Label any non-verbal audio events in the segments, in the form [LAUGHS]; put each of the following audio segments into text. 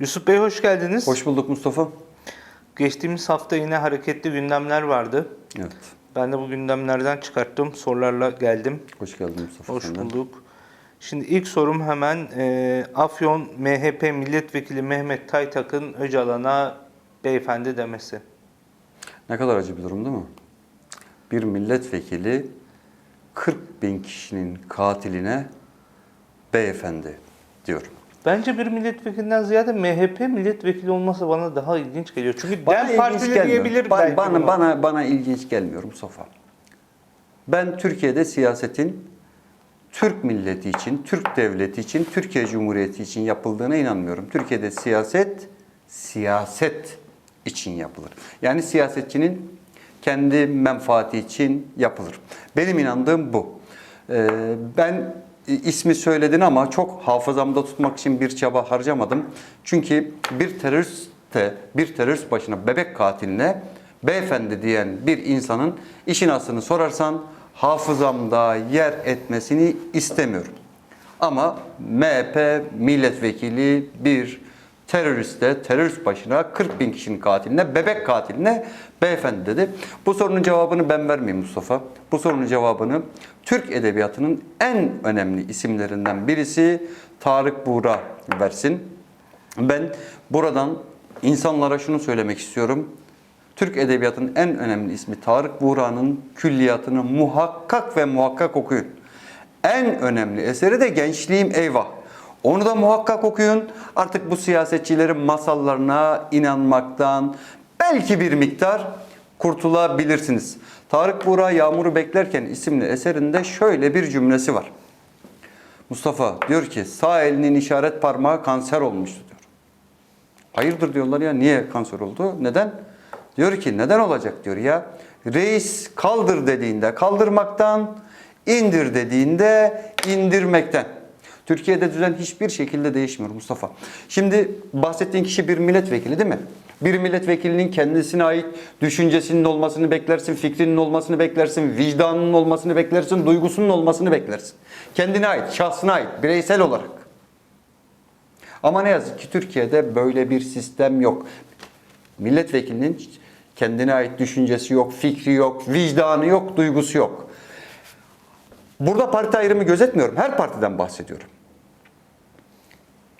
Yusuf Bey hoş geldiniz. Hoş bulduk Mustafa. Geçtiğimiz hafta yine hareketli gündemler vardı. Evet. Ben de bu gündemlerden çıkarttım. Sorularla geldim. Hoş geldin Mustafa. Hoş sen de. bulduk. Şimdi ilk sorum hemen e, Afyon MHP Milletvekili Mehmet Taytak'ın Öcalan'a beyefendi demesi. Ne kadar acı bir durum değil mi? Bir milletvekili 40 bin kişinin katiline beyefendi diyor. Bence bir milletvekilinden ziyade MHP milletvekili olması bana daha ilginç geliyor. Çünkü Bana DEM Partili diyebilir Bana, belki bana, bunu. bana, bana ilginç gelmiyor Mustafa. Ben Türkiye'de siyasetin Türk milleti için, Türk devleti için, Türkiye Cumhuriyeti için yapıldığına inanmıyorum. Türkiye'de siyaset, siyaset için yapılır. Yani siyasetçinin kendi menfaati için yapılır. Benim inandığım bu. Ee, ben ismi söyledin ama çok hafızamda tutmak için bir çaba harcamadım. Çünkü bir teröriste, bir terörist başına bebek katiline beyefendi diyen bir insanın işin aslını sorarsan hafızamda yer etmesini istemiyorum. Ama MHP milletvekili bir teröriste, terörist başına 40 bin kişinin katiline, bebek katiline beyefendi dedi. Bu sorunun cevabını ben vermeyeyim Mustafa. Bu sorunun cevabını Türk Edebiyatı'nın en önemli isimlerinden birisi Tarık Buğra versin. Ben buradan insanlara şunu söylemek istiyorum. Türk Edebiyatı'nın en önemli ismi Tarık Buğra'nın külliyatını muhakkak ve muhakkak okuyun. En önemli eseri de Gençliğim Eyvah. Onu da muhakkak okuyun. Artık bu siyasetçilerin masallarına inanmaktan belki bir miktar kurtulabilirsiniz. Tarık Buğra Yağmuru Beklerken isimli eserinde şöyle bir cümlesi var. Mustafa diyor ki sağ elinin işaret parmağı kanser olmuştu diyor. Hayırdır diyorlar ya niye kanser oldu? Neden? Diyor ki neden olacak diyor ya. Reis kaldır dediğinde kaldırmaktan, indir dediğinde indirmekten. Türkiye'de düzen hiçbir şekilde değişmiyor Mustafa. Şimdi bahsettiğin kişi bir milletvekili değil mi? Bir milletvekilinin kendisine ait düşüncesinin olmasını beklersin, fikrinin olmasını beklersin, vicdanının olmasını beklersin, duygusunun olmasını beklersin. Kendine ait, şahsına ait, bireysel olarak. Ama ne yazık ki Türkiye'de böyle bir sistem yok. Milletvekilinin kendine ait düşüncesi yok, fikri yok, vicdanı yok, duygusu yok. Burada parti ayrımı gözetmiyorum. Her partiden bahsediyorum.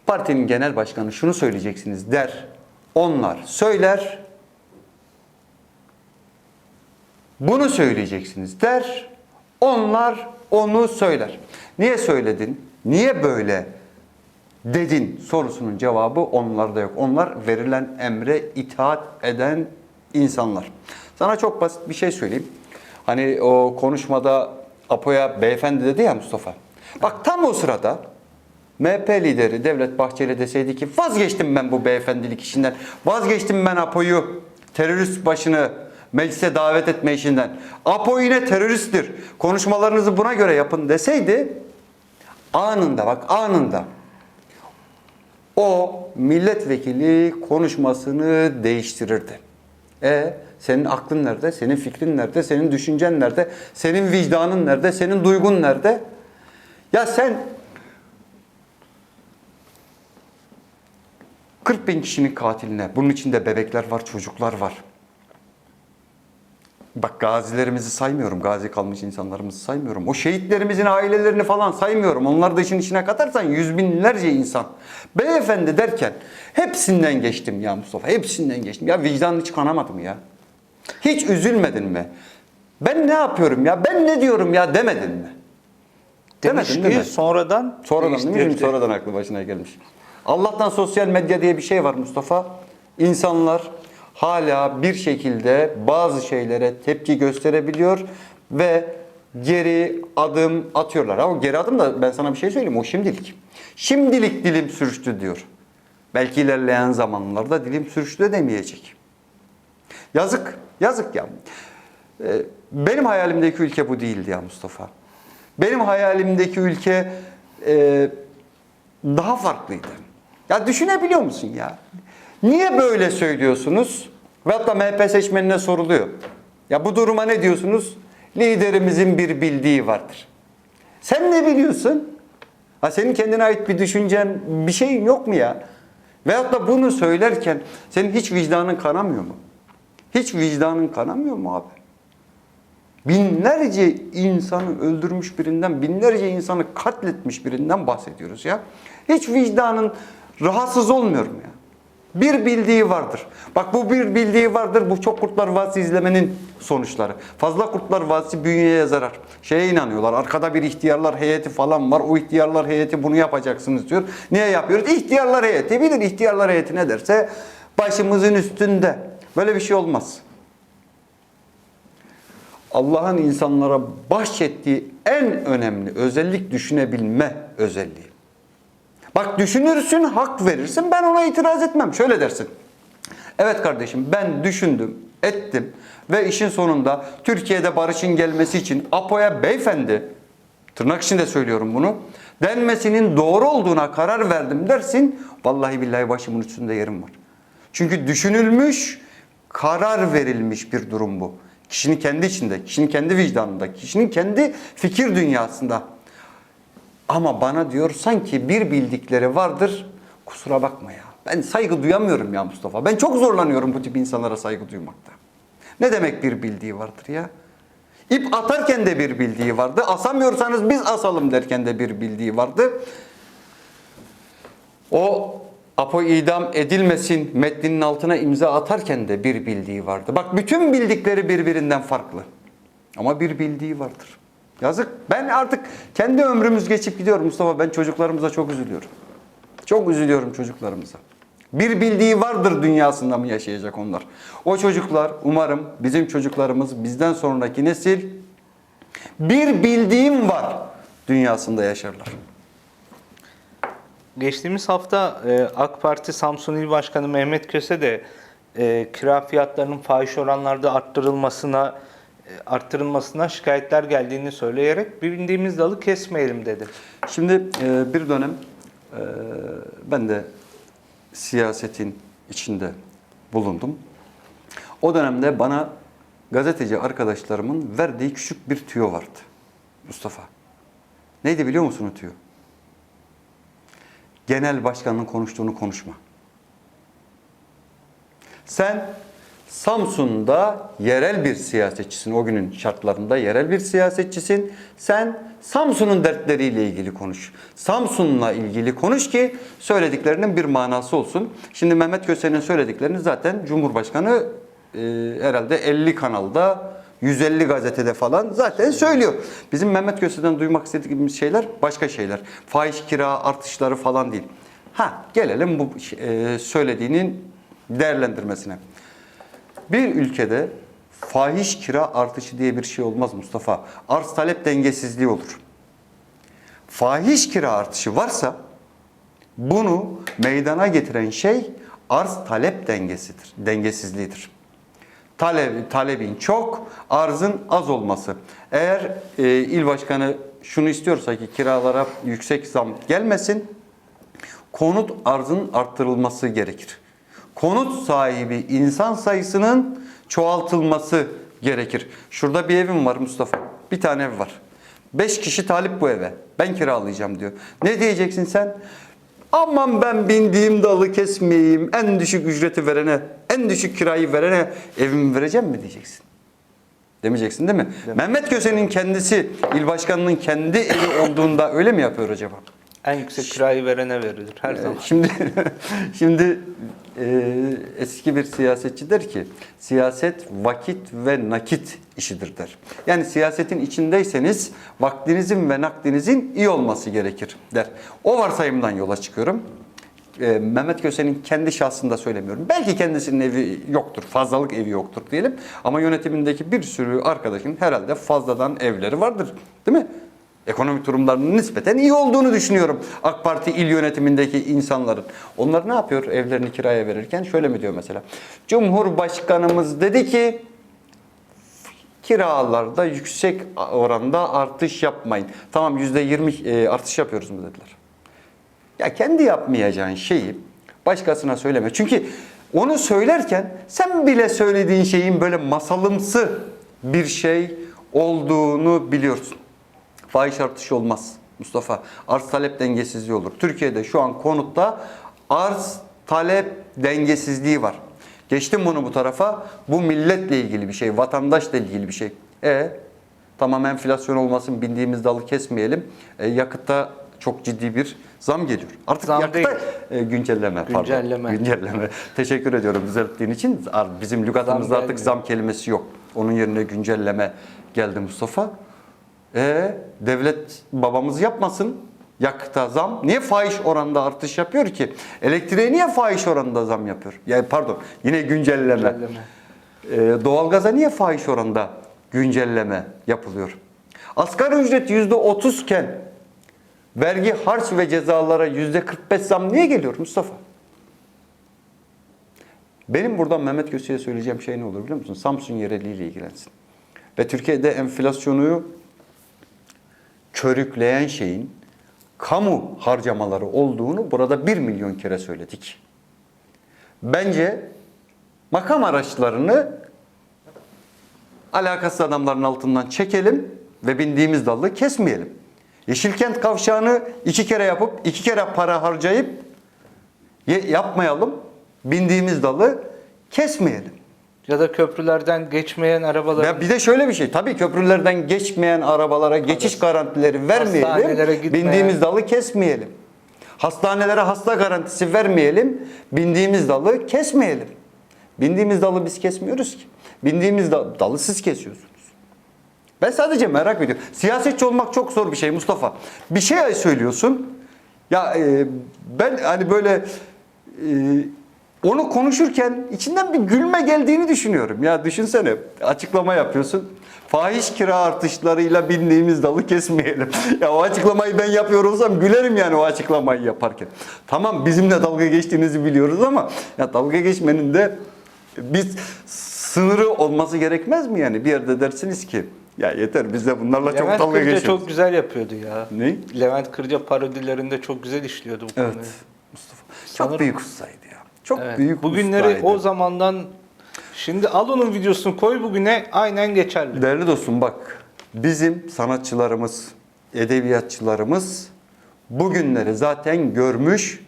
Partinin genel başkanı şunu söyleyeceksiniz der. Onlar söyler. Bunu söyleyeceksiniz der. Onlar onu söyler. Niye söyledin? Niye böyle dedin sorusunun cevabı onlarda yok. Onlar verilen emre itaat eden insanlar. Sana çok basit bir şey söyleyeyim. Hani o konuşmada Apo'ya beyefendi dedi ya Mustafa. Bak tam o sırada MHP lideri Devlet Bahçeli deseydi ki vazgeçtim ben bu beyefendilik işinden. Vazgeçtim ben Apo'yu terörist başını meclise davet etme işinden. Apo yine teröristtir. Konuşmalarınızı buna göre yapın deseydi anında bak anında o milletvekili konuşmasını değiştirirdi. E senin aklın nerede? Senin fikrin nerede? Senin düşüncen nerede? Senin vicdanın nerede? Senin duygun nerede? Ya sen 40 bin kişinin katiline, bunun içinde bebekler var, çocuklar var. Bak gazilerimizi saymıyorum, gazi kalmış insanlarımızı saymıyorum. O şehitlerimizin ailelerini falan saymıyorum. Onlar da işin içine katarsan yüz binlerce insan. Beyefendi derken hepsinden geçtim ya Mustafa, hepsinden geçtim. Ya vicdanın hiç kanamadım ya. Hiç üzülmedin mi? Ben ne yapıyorum ya, ben ne diyorum ya demedin mi? Demiş Demedin değil mi? sonradan Sonradan değil mi? Sonradan aklı başına gelmiş. Allah'tan sosyal medya diye bir şey var Mustafa. İnsanlar hala bir şekilde bazı şeylere tepki gösterebiliyor ve geri adım atıyorlar. Ama geri adım da ben sana bir şey söyleyeyim o şimdilik. Şimdilik dilim sürçtü diyor. Belki ilerleyen zamanlarda dilim sürçtü de demeyecek. Yazık, yazık ya. Ee, Benim hayalimdeki ülke bu değildi ya Mustafa. Benim hayalimdeki ülke e, daha farklıydı. Ya düşünebiliyor musun ya? Niye böyle söylüyorsunuz? Ve hatta MHP seçmenine soruluyor. Ya bu duruma ne diyorsunuz? Liderimizin bir bildiği vardır. Sen ne biliyorsun? Ha senin kendine ait bir düşüncen, bir şeyin yok mu ya? Veyahut da bunu söylerken senin hiç vicdanın kanamıyor mu? Hiç vicdanın kanamıyor mu abi? Binlerce insanı öldürmüş birinden, binlerce insanı katletmiş birinden bahsediyoruz ya. Hiç vicdanın rahatsız olmuyor mu ya? Bir bildiği vardır. Bak bu bir bildiği vardır. Bu çok Kurtlar Vadisi izlemenin sonuçları. Fazla Kurtlar Vadisi bünyeye zarar. Şeye inanıyorlar. Arkada bir ihtiyarlar heyeti falan var. O ihtiyarlar heyeti bunu yapacaksınız diyor. Niye yapıyoruz? İhtiyarlar heyeti bilir. İhtiyarlar heyeti ne derse başımızın üstünde. Böyle bir şey olmaz. Allah'ın insanlara bahşettiği en önemli özellik düşünebilme özelliği. Bak düşünürsün, hak verirsin. Ben ona itiraz etmem. Şöyle dersin. Evet kardeşim ben düşündüm, ettim ve işin sonunda Türkiye'de barışın gelmesi için Apo'ya beyefendi, tırnak içinde söylüyorum bunu, denmesinin doğru olduğuna karar verdim dersin. Vallahi billahi başımın üstünde yerim var. Çünkü düşünülmüş, karar verilmiş bir durum bu. Kişinin kendi içinde, kişinin kendi vicdanında, kişinin kendi fikir dünyasında. Ama bana diyor sanki bir bildikleri vardır. Kusura bakma ya. Ben saygı duyamıyorum ya Mustafa. Ben çok zorlanıyorum bu tip insanlara saygı duymakta. Ne demek bir bildiği vardır ya? İp atarken de bir bildiği vardı. Asamıyorsanız biz asalım derken de bir bildiği vardı. O Apo idam edilmesin metninin altına imza atarken de bir bildiği vardı. Bak bütün bildikleri birbirinden farklı. Ama bir bildiği vardır. Yazık. Ben artık kendi ömrümüz geçip gidiyor Mustafa. Ben çocuklarımıza çok üzülüyorum. Çok üzülüyorum çocuklarımıza. Bir bildiği vardır dünyasında mı yaşayacak onlar? O çocuklar umarım bizim çocuklarımız bizden sonraki nesil bir bildiğim var dünyasında yaşarlar. Geçtiğimiz hafta e, AK Parti Samsun İl Başkanı Mehmet Köse de e, kira fiyatlarının fahiş oranlarda arttırılmasına e, arttırılmasına şikayetler geldiğini söyleyerek bildiğimiz dalı kesmeyelim dedi. Şimdi e, bir dönem e, ben de siyasetin içinde bulundum. O dönemde bana gazeteci arkadaşlarımın verdiği küçük bir tüyo vardı. Mustafa. Neydi biliyor musun o tüyo? Genel başkanın konuştuğunu konuşma. Sen Samsun'da yerel bir siyasetçisin. O günün şartlarında yerel bir siyasetçisin. Sen Samsun'un dertleriyle ilgili konuş. Samsun'la ilgili konuş ki söylediklerinin bir manası olsun. Şimdi Mehmet Köse'nin söylediklerini zaten Cumhurbaşkanı e, herhalde 50 kanalda 150 gazetede falan zaten söylüyor. Bizim Mehmet Köse'den duymak istediğimiz şeyler başka şeyler. Fahiş kira artışları falan değil. Ha gelelim bu e, söylediğinin değerlendirmesine. Bir ülkede fahiş kira artışı diye bir şey olmaz Mustafa. Arz talep dengesizliği olur. Fahiş kira artışı varsa bunu meydana getiren şey arz talep dengesidir, dengesizliğidir. Talep, talebin çok, arzın az olması. Eğer e, il başkanı şunu istiyorsa ki kiralara yüksek zam gelmesin, konut arzın arttırılması gerekir. Konut sahibi insan sayısının çoğaltılması gerekir. Şurada bir evim var Mustafa. Bir tane ev var. Beş kişi talip bu eve. Ben kiralayacağım diyor. Ne diyeceksin sen? Aman ben bindiğim dalı kesmeyeyim. En düşük ücreti verene, en düşük kirayı verene evimi vereceğim mi diyeceksin. Demeyeceksin değil mi? Mehmet Köse'nin kendisi, il başkanının kendi evi olduğunda öyle mi yapıyor acaba? En yüksek kirayı verene verilir her zaman. Şimdi [LAUGHS] şimdi e, eski bir siyasetçi der ki siyaset vakit ve nakit işidir der. Yani siyasetin içindeyseniz vaktinizin ve nakdinizin iyi olması gerekir der. O varsayımdan yola çıkıyorum. E, Mehmet Köse'nin kendi şahsında söylemiyorum. Belki kendisinin evi yoktur, fazlalık evi yoktur diyelim. Ama yönetimindeki bir sürü arkadaşın herhalde fazladan evleri vardır. Değil mi? Ekonomik durumlarının nispeten iyi olduğunu düşünüyorum. AK Parti il yönetimindeki insanların. Onlar ne yapıyor evlerini kiraya verirken? Şöyle mi diyor mesela? Cumhurbaşkanımız dedi ki kiralarda yüksek oranda artış yapmayın. Tamam %20 e, artış yapıyoruz mu dediler. Ya kendi yapmayacağın şeyi başkasına söyleme. Çünkü onu söylerken sen bile söylediğin şeyin böyle masalımsı bir şey olduğunu biliyorsun. Fahiş artışı olmaz Mustafa. Arz talep dengesizliği olur. Türkiye'de şu an konutta arz talep dengesizliği var. Geçtim bunu bu tarafa. Bu milletle ilgili bir şey, vatandaşla ilgili bir şey. E tamam enflasyon olmasın, bindiğimiz dalı kesmeyelim. E, yakıtta çok ciddi bir zam geliyor. Artık Zam yakıta değil. e, güncelleme, pardon. Güncelleme. Güncelleme. Teşekkür ediyorum düzelttiğin için. Bizim lügatımızda artık zam kelimesi yok. Onun yerine güncelleme geldi Mustafa. E devlet babamız yapmasın. Yakıta zam. Niye fahiş oranda artış yapıyor ki? Elektriğe niye fahiş oranda zam yapıyor? Yani pardon yine güncelleme. Güncelleme. E, doğalgaza niye fahiş oranda güncelleme yapılıyor? Asgari ücret yüzde otuz iken vergi, harç ve cezalara yüzde 45 zam niye geliyor Mustafa? Benim buradan Mehmet Köse'ye söyleyeceğim şey ne olur biliyor musun? Samsun yereliyle ilgilensin. Ve Türkiye'de enflasyonu körükleyen şeyin kamu harcamaları olduğunu burada bir milyon kere söyledik. Bence makam araçlarını alakasız adamların altından çekelim ve bindiğimiz dalı kesmeyelim. Yeşilkent kavşağını iki kere yapıp iki kere para harcayıp yapmayalım. Bindiğimiz dalı kesmeyelim. Ya da köprülerden geçmeyen arabalar Ya bir de şöyle bir şey. Tabii köprülerden geçmeyen arabalara geçiş garantileri vermeyelim. Hastanelere gitmeyen- Bindiğimiz dalı kesmeyelim. Hastanelere hasta garantisi vermeyelim. Bindiğimiz dalı kesmeyelim. Bindiğimiz dalı biz kesmiyoruz ki. Bindiğimiz da- dalı siz kesiyorsunuz. Ben sadece merak ediyorum. Siyasetçi olmak çok zor bir şey Mustafa. Bir şey söylüyorsun. Ya e, ben hani böyle e, onu konuşurken içinden bir gülme geldiğini düşünüyorum. Ya düşünsene açıklama yapıyorsun. Fahiş kira artışlarıyla bindiğimiz dalı kesmeyelim. [LAUGHS] ya o açıklamayı ben yapıyor olsam gülerim yani o açıklamayı yaparken. Tamam bizimle dalga geçtiğinizi biliyoruz ama ya dalga geçmenin de biz sınırı olması gerekmez mi yani? Bir yerde dersiniz ki ya yeter biz de bunlarla çok Levent dalga Kırca geçiyoruz. çok güzel yapıyordu ya. Ne? Levent Kırca parodilerinde çok güzel işliyordu bu Evet. konuyu. Mustafa. Çok Sanırım- büyük ustaydı ya. Çok Evet. büyük Bugünleri ustaydı. o zamandan şimdi al onun videosunu koy bugüne aynen geçerli. Değerli dostum bak bizim sanatçılarımız, edebiyatçılarımız bugünleri zaten görmüş.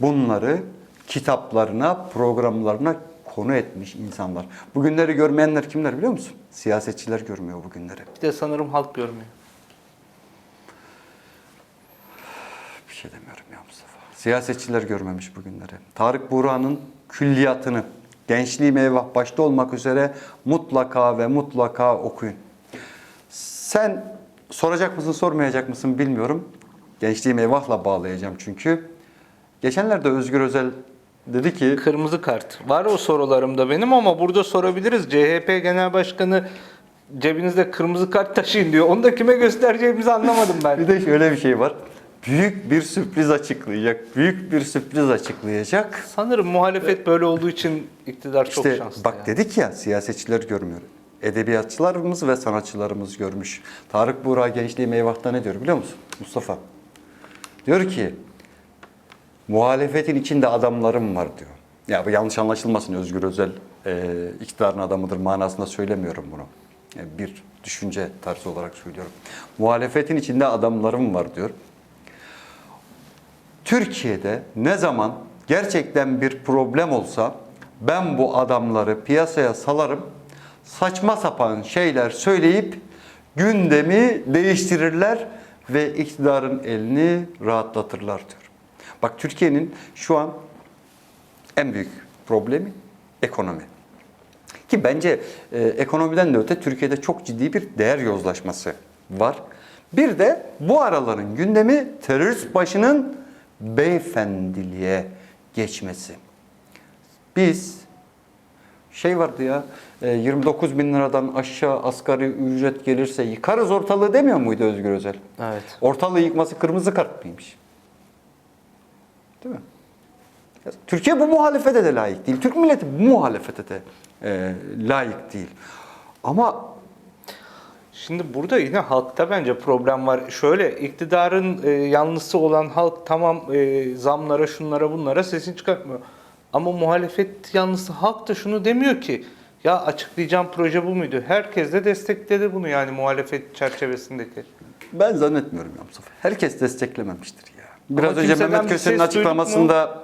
Bunları kitaplarına, programlarına konu etmiş insanlar. Bugünleri görmeyenler kimler biliyor musun? Siyasetçiler görmüyor bugünleri. Bir de sanırım halk görmüyor. Bir şey demiyorum ya Mustafa. Siyasetçiler görmemiş bugünleri. Tarık Buğra'nın külliyatını, Gençliğim Eyvah başta olmak üzere mutlaka ve mutlaka okuyun. Sen soracak mısın, sormayacak mısın bilmiyorum. Gençliğim Eyvah'la bağlayacağım çünkü. Geçenlerde Özgür Özel dedi ki Kırmızı kart. Var o sorularımda benim ama burada sorabiliriz. CHP Genel Başkanı cebinizde kırmızı kart taşıyın diyor. Onu da kime göstereceğimizi anlamadım ben. bir de şöyle bir şey var. Büyük bir sürpriz açıklayacak. Büyük bir sürpriz açıklayacak. Sanırım muhalefet böyle olduğu için iktidar çok İşte şanslı. bak ya. dedik ya siyasetçiler görmüyor. Edebiyatçılarımız ve sanatçılarımız görmüş. Tarık Buğra Gençliği Meyvah'ta ne diyor biliyor musun Mustafa? Diyor ki muhalefetin içinde adamlarım var diyor. Ya bu yanlış anlaşılmasın Özgür Özel e, iktidarın adamıdır manasında söylemiyorum bunu. Yani bir düşünce tarzı olarak söylüyorum. Muhalefetin içinde adamlarım var diyor. Türkiye'de ne zaman gerçekten bir problem olsa ben bu adamları piyasaya salarım. Saçma sapan şeyler söyleyip gündemi değiştirirler ve iktidarın elini rahatlatırlar diyor. Bak Türkiye'nin şu an en büyük problemi ekonomi. Ki bence e, ekonomiden de öte Türkiye'de çok ciddi bir değer yozlaşması var. Bir de bu araların gündemi terörist başının beyefendiliğe geçmesi. Biz şey vardı ya e, 29 bin liradan aşağı asgari ücret gelirse yıkarız ortalığı demiyor muydu Özgür Özel? Evet. Ortalığı yıkması kırmızı kart mıymış? Değil mi? Türkiye bu muhalefete de layık değil. Türk milleti bu muhalefete de e, layık değil. Ama Şimdi burada yine halkta bence problem var. Şöyle iktidarın e, yanlısı olan halk tamam e, zamlara şunlara bunlara sesini çıkartmıyor. Ama muhalefet yanlısı halk da şunu demiyor ki ya açıklayacağım proje bu muydu? Herkes de destekledi bunu yani muhalefet çerçevesindeki. ben zannetmiyorum ya Mustafa. Herkes desteklememiştir ya. Biraz Ama önce Mehmet Köse'nin açıklamasında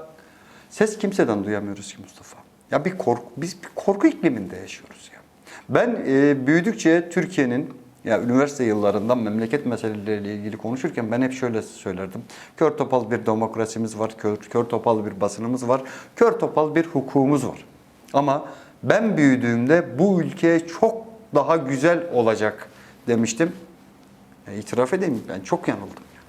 ses kimseden duyamıyoruz ki Mustafa. Ya bir korku, biz bir korku ikliminde yaşıyoruz ya. Ben e, büyüdükçe Türkiye'nin ya üniversite yıllarından memleket meseleleriyle ilgili konuşurken ben hep şöyle söylerdim. Kör topal bir demokrasimiz var, kör, kör topal bir basınımız var, kör topal bir hukukumuz var. Ama ben büyüdüğümde bu ülke çok daha güzel olacak demiştim. Ya itiraf edeyim ben çok yanıldım. ya.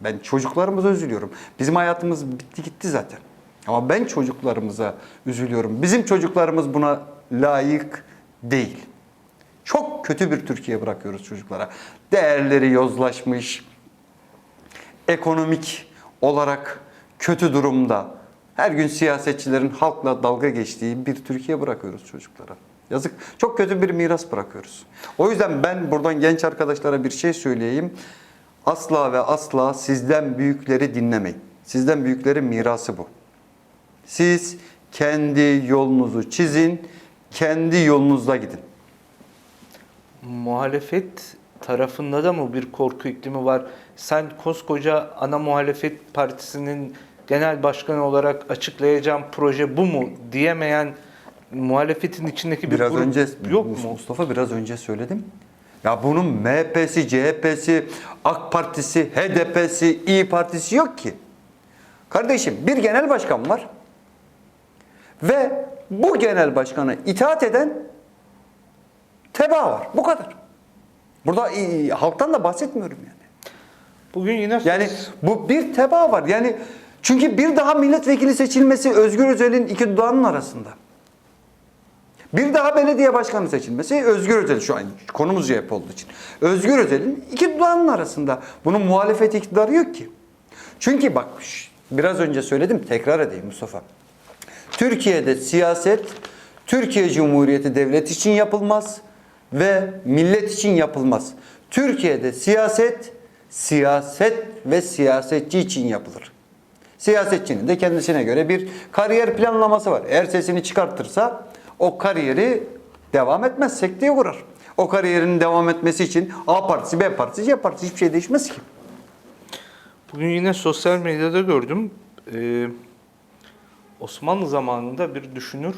Ben çocuklarımıza üzülüyorum. Bizim hayatımız bitti gitti zaten. Ama ben çocuklarımıza üzülüyorum. Bizim çocuklarımız buna layık değil. Çok kötü bir Türkiye bırakıyoruz çocuklara. Değerleri yozlaşmış, ekonomik olarak kötü durumda. Her gün siyasetçilerin halkla dalga geçtiği bir Türkiye bırakıyoruz çocuklara. Yazık. Çok kötü bir miras bırakıyoruz. O yüzden ben buradan genç arkadaşlara bir şey söyleyeyim. Asla ve asla sizden büyükleri dinlemeyin. Sizden büyüklerin mirası bu. Siz kendi yolunuzu çizin, kendi yolunuzda gidin. Muhalefet tarafında da mı bir korku iklimi var? Sen koskoca ana muhalefet partisinin genel başkanı olarak açıklayacağım proje bu mu diyemeyen muhalefetin içindeki bir Biraz grup önce yok mu? Mustafa biraz önce söyledim. Ya bunun MHP'si, CHP'si, AK Partisi, HDP'si, İyi Partisi yok ki. Kardeşim bir genel başkan var. Ve bu genel başkana itaat eden teba var. Bu kadar. Burada e, halktan da bahsetmiyorum yani. Bugün yine Yani bu bir teba var. Yani çünkü bir daha milletvekili seçilmesi Özgür Özel'in iki dudağının arasında. Bir daha belediye başkanı seçilmesi Özgür Özel şu an konumuz CHP olduğu için. Özgür Özel'in iki dudağının arasında. Bunun muhalefet iktidarı yok ki. Çünkü bak biraz önce söyledim tekrar edeyim Mustafa. Türkiye'de siyaset Türkiye Cumhuriyeti devlet için yapılmaz ve millet için yapılmaz. Türkiye'de siyaset siyaset ve siyasetçi için yapılır. Siyasetçinin de kendisine göre bir kariyer planlaması var. Eğer sesini çıkartırsa o kariyeri devam etmez, sekteye uğrar. O kariyerin devam etmesi için A partisi, B partisi, C partisi hiçbir şey değişmez ki. Bugün yine sosyal medyada gördüm. Ee, Osmanlı zamanında bir düşünür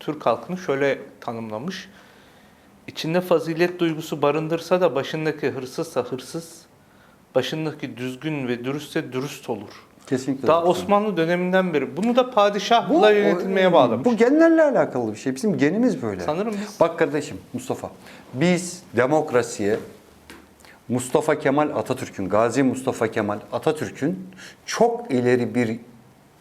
Türk halkını şöyle tanımlamış. İçinde fazilet duygusu barındırsa da başındaki hırsızsa hırsız, başındaki düzgün ve dürüstse dürüst olur. Kesinlikle. Daha. Osmanlı döneminden beri. Bunu da padişahla yönetilmeye bağlamış. Bu genlerle alakalı bir şey. Bizim genimiz böyle. Sanırım biz- Bak kardeşim Mustafa. Biz demokrasiye Mustafa Kemal Atatürk'ün, Gazi Mustafa Kemal Atatürk'ün çok ileri bir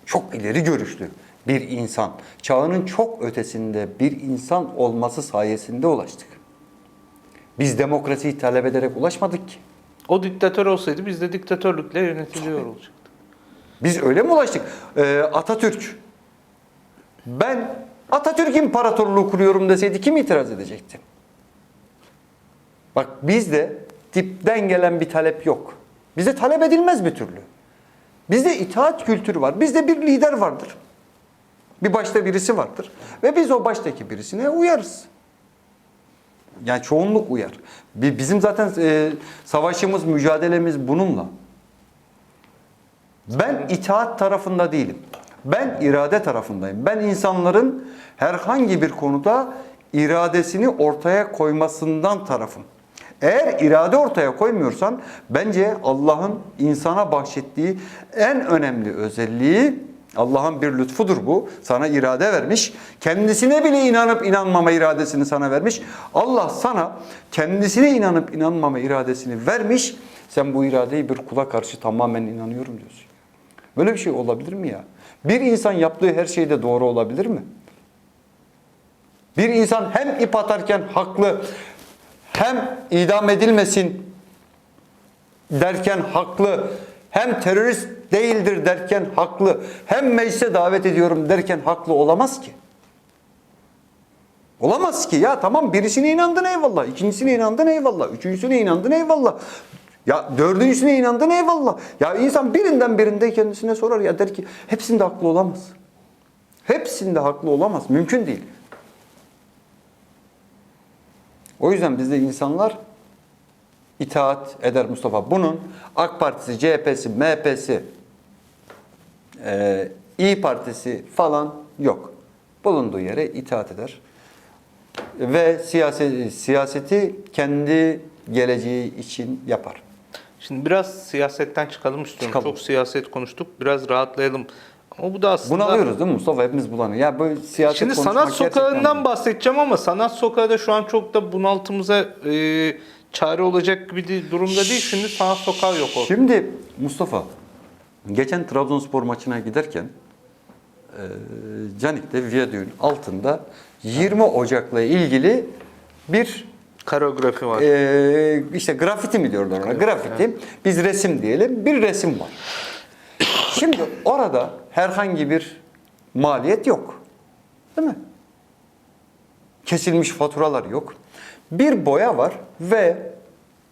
çok ileri görüşlü bir insan, çağının çok ötesinde bir insan olması sayesinde ulaştık. Biz demokrasiyi talep ederek ulaşmadık ki. O diktatör olsaydı biz de diktatörlükle yönetiliyor olacaktık. Biz öyle mi ulaştık? Ee, Atatürk, ben Atatürk İmparatorluğu kuruyorum deseydi kim itiraz edecekti? Bak bizde dipten gelen bir talep yok. Bizde talep edilmez bir türlü. Bizde itaat kültürü var. Bizde bir lider vardır. Bir başta birisi vardır. Ve biz o baştaki birisine uyarız. Yani çoğunluk uyar. Bi- Bizim zaten e, savaşımız, mücadelemiz bununla. Ben itaat tarafında değilim. Ben irade tarafındayım. Ben insanların herhangi bir konuda iradesini ortaya koymasından tarafım. Eğer irade ortaya koymuyorsan bence Allah'ın insana bahşettiği en önemli özelliği Allah'ın bir lütfudur bu. Sana irade vermiş. Kendisine bile inanıp inanmama iradesini sana vermiş. Allah sana kendisine inanıp inanmama iradesini vermiş. Sen bu iradeyi bir kula karşı tamamen inanıyorum diyorsun. Böyle bir şey olabilir mi ya? Bir insan yaptığı her şeyde doğru olabilir mi? Bir insan hem ip atarken haklı, hem idam edilmesin derken haklı, hem terörist değildir derken haklı, hem meclise davet ediyorum derken haklı olamaz ki. Olamaz ki ya tamam birisine inandın eyvallah, ikincisine inandın eyvallah, üçüncüsüne inandın eyvallah. Ya dördüncüsüne inandın eyvallah. Ya insan birinden birinde kendisine sorar ya der ki hepsinde haklı olamaz. Hepsinde haklı olamaz. Mümkün değil. O yüzden bizde insanlar itaat eder Mustafa. Bunun AK Partisi, CHP'si, MHP'si, e, İyi Partisi falan yok. Bulunduğu yere itaat eder. Ve siyaset, siyaseti kendi geleceği için yapar. Şimdi biraz siyasetten çıkalım istiyorum. Çıkalım. Çok siyaset konuştuk. Biraz rahatlayalım. Ama bu da aslında... Bunu alıyoruz değil mi Mustafa? Hepimiz bulanıyor. Ya böyle siyaset Şimdi sanat gerçekten- sokağından bahsedeceğim ama sanat sokağı da şu an çok da bunaltımıza e, çare olacak gibi bir durumda değil. Şimdi sanat sokağı yok orada. Şimdi Mustafa, geçen Trabzonspor maçına giderken e, Canik'te Viyadüğün altında 20 Ocak'la ilgili bir Koreografi var. e, işte grafiti mi diyorlar ona? Grafiti. Biz resim diyelim. Bir resim var. Şimdi orada herhangi bir maliyet yok. Değil mi? Kesilmiş faturalar yok. Bir boya var ve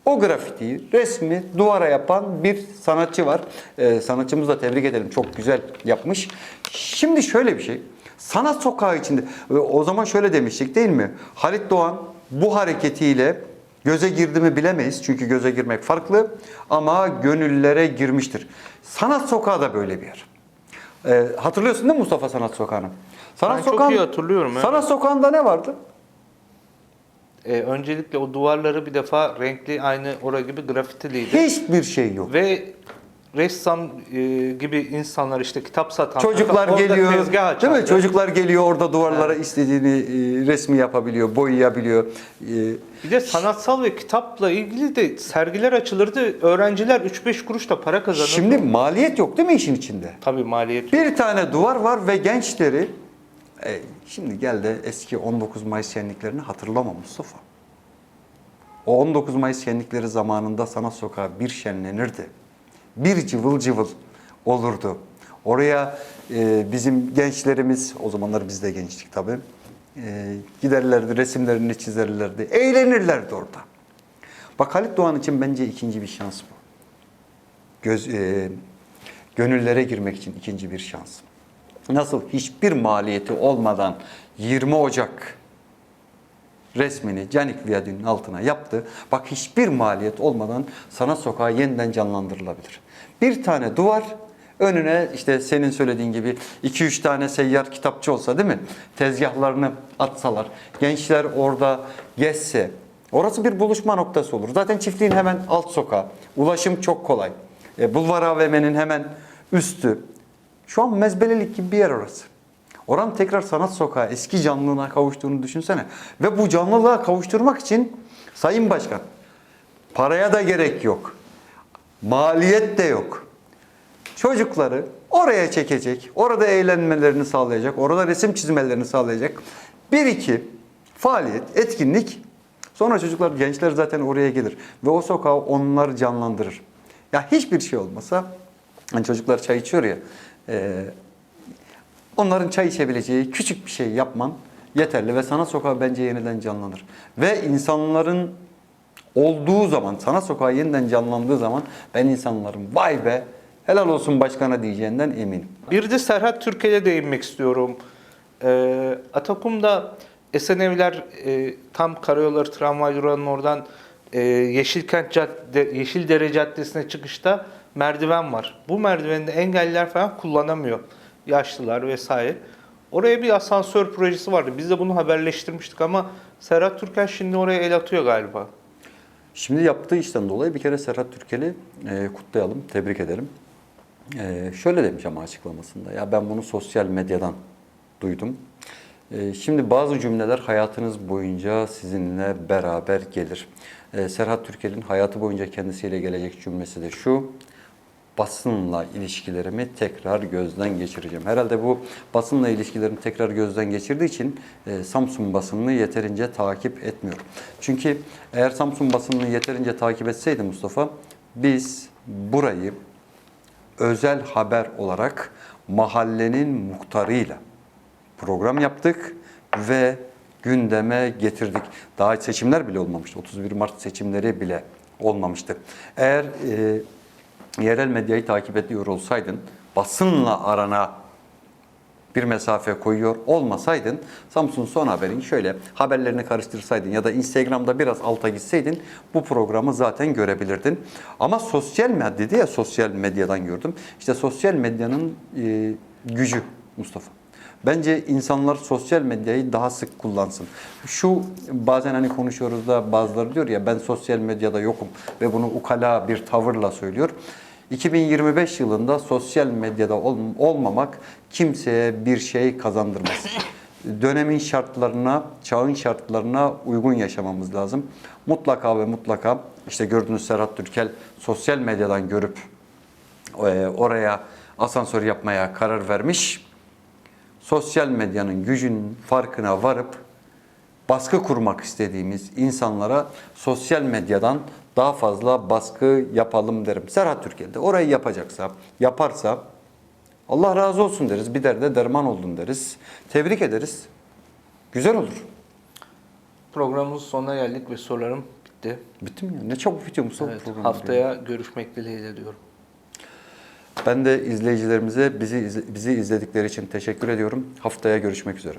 o grafitiyi, resmi duvara yapan bir sanatçı var. Ee, sanatçımızı da tebrik edelim. Çok güzel yapmış. Şimdi şöyle bir şey. Sanat sokağı içinde, e, o zaman şöyle demiştik değil mi? Halit Doğan bu hareketiyle göze girdi mi bilemeyiz. Çünkü göze girmek farklı ama gönüllere girmiştir. Sanat sokağı da böyle bir yer. Ee, hatırlıyorsun değil mi Mustafa Sanat Sokağı'nı? Sanat Ben çok Sokağı'nın- iyi hatırlıyorum, evet. Sanat Sokağı'nda ne vardı? E, öncelikle o duvarları bir defa renkli aynı ora gibi grafitiliydi. Hiçbir şey yok. Ve ressam e, gibi insanlar işte kitap satan Çocuklar orada geliyor. tezgah Değil mi? Çocuklar geliyor orada duvarlara istediğini e, resmi yapabiliyor, boyayabiliyor. E, Bir de sanatsal ve kitapla ilgili de sergiler açılırdı. Öğrenciler 3-5 kuruş da para kazanırdı. şimdi maliyet yok değil mi işin içinde? Tabii maliyet. Bir tane duvar var ve gençleri e, şimdi gel de eski 19 Mayıs şenliklerini hatırlama Mustafa. O 19 Mayıs şenlikleri zamanında sanat sokağı bir şenlenirdi. Bir cıvıl cıvıl olurdu. Oraya e, bizim gençlerimiz, o zamanlar biz de gençtik tabii, e, giderlerdi, resimlerini çizerlerdi, eğlenirlerdi orada. Bak Halit Doğan için bence ikinci bir şans bu göz, e, gönüllere girmek için ikinci bir şans. Nasıl hiçbir maliyeti olmadan 20 Ocak resmini Canik Viyadüğü'nün altına yaptı. Bak hiçbir maliyet olmadan sanat sokağı yeniden canlandırılabilir. Bir tane duvar önüne işte senin söylediğin gibi 2-3 tane seyyar kitapçı olsa değil mi? Tezgahlarını atsalar, gençler orada gezse, orası bir buluşma noktası olur. Zaten çiftliğin hemen alt sokağı. Ulaşım çok kolay. E, Bulvar AVM'nin hemen üstü. Şu an mezbelelik gibi bir yer orası. Oranın tekrar sanat sokağı eski canlılığına kavuştuğunu düşünsene. Ve bu canlılığa kavuşturmak için Sayın Başkan paraya da gerek yok. Maliyet de yok. Çocukları oraya çekecek, orada eğlenmelerini sağlayacak, orada resim çizmelerini sağlayacak. Bir iki faaliyet, etkinlik. Sonra çocuklar, gençler zaten oraya gelir. Ve o sokağı onlar canlandırır. Ya hiçbir şey olmasa, hani çocuklar çay içiyor ya, e, onların çay içebileceği küçük bir şey yapman yeterli ve sanat sokağı bence yeniden canlanır. Ve insanların olduğu zaman, sanat sokağı yeniden canlandığı zaman ben insanların vay be helal olsun başkana diyeceğinden eminim. Bir de Serhat Türkel'e değinmek istiyorum. Ee, Atakum'da Esenevler e, tam Karayolları tramvay durağının oradan e, Yeşilkent Cadde, Yeşildere Caddesi'ne çıkışta merdiven var. Bu merdivende engelliler falan kullanamıyor. Yaşlılar vesaire. Oraya bir asansör projesi vardı. Biz de bunu haberleştirmiştik ama Serhat Türkel şimdi oraya el atıyor galiba. Şimdi yaptığı işten dolayı bir kere Serhat Türkel'i e, kutlayalım, tebrik edelim. E, şöyle demiş ama açıklamasında, ya ben bunu sosyal medyadan duydum. E, şimdi bazı cümleler hayatınız boyunca sizinle beraber gelir. E, Serhat Türkel'in hayatı boyunca kendisiyle gelecek cümlesi de şu, basınla ilişkilerimi tekrar gözden geçireceğim. Herhalde bu basınla ilişkilerimi tekrar gözden geçirdiği için e, Samsun basınını yeterince takip etmiyorum. Çünkü eğer Samsun basınını yeterince takip etseydi Mustafa, biz burayı özel haber olarak mahallenin muhtarıyla program yaptık ve gündeme getirdik. Daha seçimler bile olmamıştı. 31 Mart seçimleri bile olmamıştı. Eğer e, yerel medyayı takip ediyor olsaydın basınla arana bir mesafe koyuyor olmasaydın Samsun Son Haber'in şöyle haberlerini karıştırsaydın ya da Instagram'da biraz alta gitseydin bu programı zaten görebilirdin. Ama sosyal medya dedi ya sosyal medyadan gördüm. İşte sosyal medyanın e, gücü Mustafa. Bence insanlar sosyal medyayı daha sık kullansın. Şu bazen hani konuşuyoruz da bazıları diyor ya ben sosyal medyada yokum ve bunu ukala bir tavırla söylüyor. 2025 yılında sosyal medyada ol- olmamak kimseye bir şey kazandırmaz. [LAUGHS] Dönemin şartlarına, çağın şartlarına uygun yaşamamız lazım. Mutlaka ve mutlaka işte gördüğünüz Serhat Türkel sosyal medyadan görüp e, oraya asansör yapmaya karar vermiş. Sosyal medyanın gücünün farkına varıp baskı kurmak istediğimiz insanlara sosyal medyadan daha fazla baskı yapalım derim. Serhat Türkel de orayı yapacaksa, yaparsa Allah razı olsun deriz. Bir derde derman oldun deriz. Tebrik ederiz. Güzel olur. Programımızın sonuna geldik ve sorularım bitti. Bitti mi ya? Ne çabuk bitiyor Mustafa Evet, program. haftaya görüşmek dileğiyle diyorum. Ben de izleyicilerimize bizi bizi izledikleri için teşekkür ediyorum. Haftaya görüşmek üzere.